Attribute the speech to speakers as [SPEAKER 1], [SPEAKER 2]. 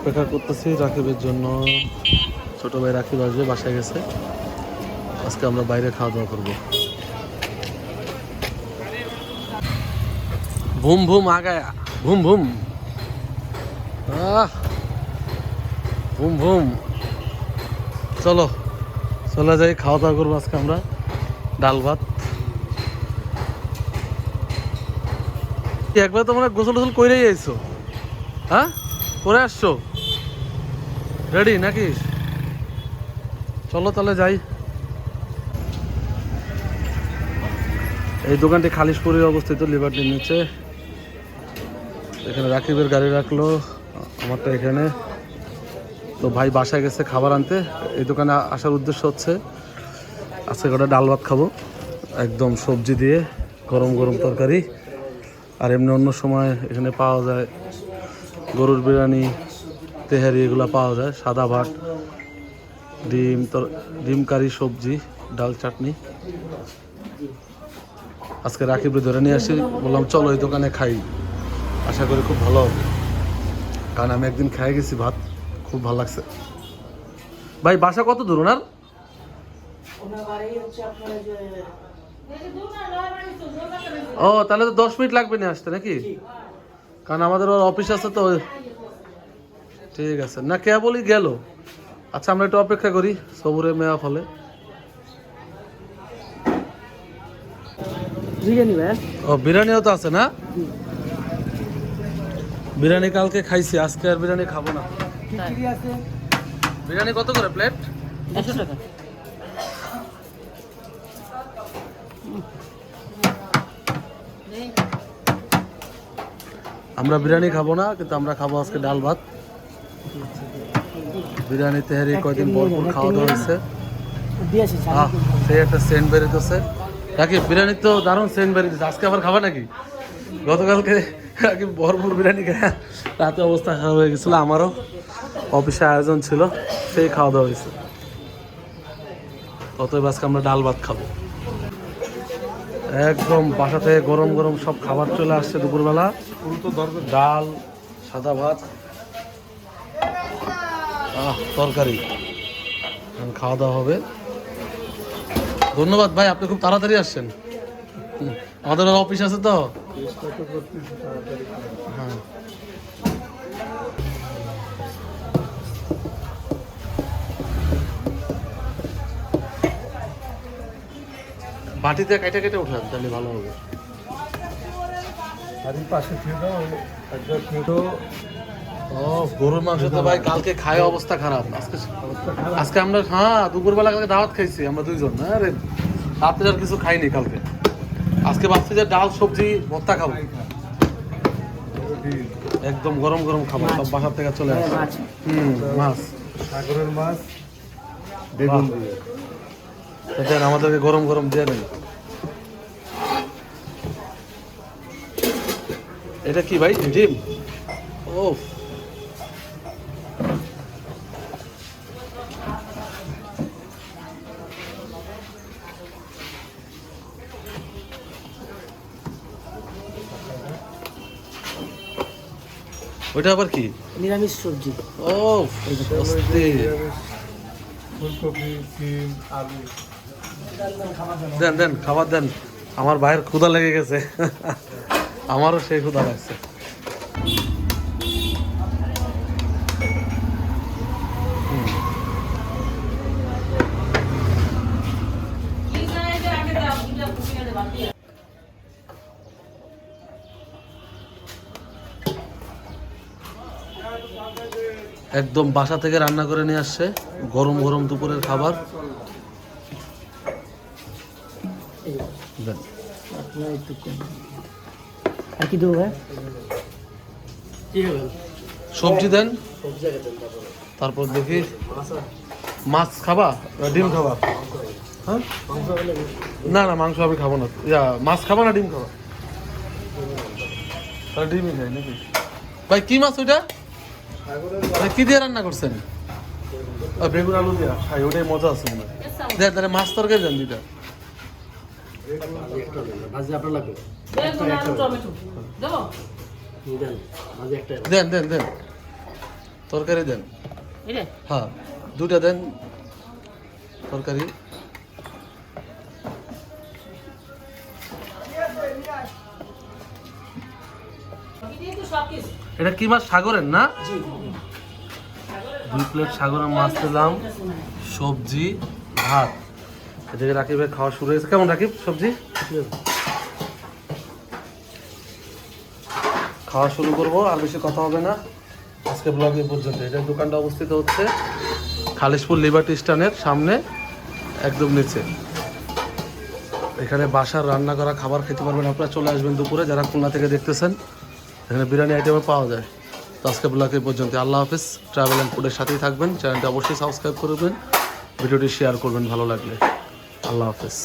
[SPEAKER 1] অপেক্ষা করতেছি রাকিবের জন্য। ছোট ভাই রাকিব আসবে, বাসায় গেছে। আজকে আমরা বাইরে খাওয়া দাওয়া করব। ভুম ভুম, আগায়া। ভুম ভুম। ভুম ভুম। চলো, চলে যাই খাওয়া দাওয়া করব আজকে আমরা। ডাল, ভাত। একবার তোমরা গোসল টোসল করেই আইছো? হ্যাঁ? করে আসছো? রেডি নাকি? চলো তাহলে যাই। এই দোকানটি খালিশপুরে অবস্থিত লিবার্টির নিচে। এখানে রাকিবের গাড়ি রাখল, আমারটা এখানে। তো ভাই বাসায় গেছে খাবার আনতে। এই দোকানে আসার উদ্দেশ্য হচ্ছে, আজকে কটা ডাল ভাত খাব। একদম সবজি দিয়ে, গরম গরম তরকারি। আর এমনি অন্য সময় এখানে পাওয়া যায় গরুর বিরিয়ানি তেহারি এগুলো পাওয়া যায়, সাদা ভাত, ডিম, তর, ডিম কারি, সবজি, ডাল চাটনি। আজকে রাকিবরে ধরে নিয়ে আসি, বললাম, চলো এই দোকানে খাই। আশা করি খুব ভালো হবে। কারণ আমি একদিন খেয়ে গেছি ভাত, খুব ভালো লাগছে। ভাই, বাসা কত দূর ওনার? ও, তাহলে তো দশ মিনিট লাগবে না আসতে নাকি? কারণ আমাদের ওর অফিস আছে তো ঠিক আছে। না কে বলি গেল। আচ্ছা আমরা একটু অপেক্ষা করি সবুরে মেয়া ফলে। ও বিরিয়ানিও তো আছে না? বিরিয়ানি কালকে খাইছি আজকে আর বিরিয়ানি খাব না। বিরিয়ানি কত করে প্লেট?
[SPEAKER 2] টাকা।
[SPEAKER 1] আমরা বিরিয়ানি খাব না কিন্তু আমরা খাব আজকে ডাল ভাত। বিরিয়ানি তেহারি কয়দিন পর পর খাওয়া দাওয়া হয়েছে। সেই একটা সেন্ট বেরিতেছে নাকি বিরিয়ানি তো দারুণ সেন্ট বেরিতেছে আজকে আবার খাবা নাকি? গতকালকে নাকি ভরপুর বিরিয়ানি খায় রাতে অবস্থা খারাপ হয়ে গেছিল। আমারও অফিসে আয়োজন ছিল সেই খাওয়া দাওয়া হয়েছে। অতএব আজকে আমরা ডাল ভাত খাব। একদম বাসা থেকে গরম গরম সব খাবার চলে আসছে দুপুরবেলা। ডাল সাদা ভাত তরকারি। খাওয়া দাওয়া হবে। ধন্যবাদ ভাই, আপনি খুব তাড়াতাড়ি আসছেন। আমাদের অফিস আছে তো। হ্যাঁ। বাটিতে কেটে কেটে উঠান, তাহলে ভালো হবে।
[SPEAKER 3] পাশে একবার তো
[SPEAKER 1] ও গরুর মাংস তো ভাই কালকে খায় অবস্থা খারাপ। আজকে আজকে আমরা হ্যাঁ দুপুরবেলা কালকে দাওয়াত খাইছি আমরা দুইজন হ্যাঁ রে। রাত্রে আর কিছু খাইনি কালকে। আজকে ভাবছি যে ডাল সবজি ভর্তা খাব। একদম গরম গরম খাব সব বাসার থেকে চলে আসে।
[SPEAKER 2] মাছ।
[SPEAKER 1] হুম মাছ।
[SPEAKER 3] সাগরের মাছ বেগুন দিয়ে।
[SPEAKER 1] দেন আমাদেরকে গরম গরম দিয়ে দেন। এটা কি ভাই ডিম? ও ওইটা আবার কি?
[SPEAKER 2] নিরামিষ সবজি।
[SPEAKER 1] ও
[SPEAKER 3] ফুলকপি সিম আলু
[SPEAKER 1] দেন দেন খাবার দেন। আমার ভাইয়ের ক্ষুধা লেগে গেছে। আমারও সেই ক্ষুধা লাগছে। একদম বাসা থেকে রান্না করে নিয়ে আসছে গরম গরম দুপুরের খাবার।
[SPEAKER 2] আর কি দেবো
[SPEAKER 1] সবজি দেন।
[SPEAKER 2] তারপরে
[SPEAKER 1] দেখি। মাছ খাবা? ডিম খাবা? হ্যাঁ? না না মাংস আমি খাব না। ইয়া মাছ খাবা না ডিম খাবা? ডিমই খাই নাকি? ভাই কি মাছ ওইটা? কি দিয়ে রান্না করছেন? বেগুন আলু দিয়া। খাই ওটাই মজা আছে মনে তাহলে মাছ তরকারি দেন দুইটা।
[SPEAKER 2] দেন
[SPEAKER 1] দেন দেন দেন। তরকারি দেন। হ্যাঁ দুটা দেন। তরকারি। এটা কি মাছ? সাগরের না? দুই প্লেট সাগরের মাছ দিলাম সবজি ভাত। এদিকে রাকিবের খাওয়া শুরু হয়েছে। কেমন রাকিব? সবজি? খাওয়া শুরু করব আর বেশি কথা হবে না। আজকে ব্লগে পর্যন্ত। এটা দোকানটা অবস্থিত হচ্ছে খালিশপুর লিবার্টি স্ট্যান্ডের সামনে একদম নিচে। এখানে বাসার রান্না করা খাবার খেতে পারবেন। আপনারা চলে আসবেন দুপুরে যারা খুলনা থেকে দেখতেছেন। এখানে বিরিয়ানি আইটেমও পাওয়া যায়। তো আজকে ব্লগে পর্যন্ত আল্লাহ হাফিজ। ট্রাভেল অ্যান্ড ফুডের সাথেই থাকবেন। চ্যানেলটি অবশ্যই সাবস্ক্রাইব করবেন। ভিডিওটি শেয়ার করবেন ভালো লাগলে। আল্লাহ হাফিজ।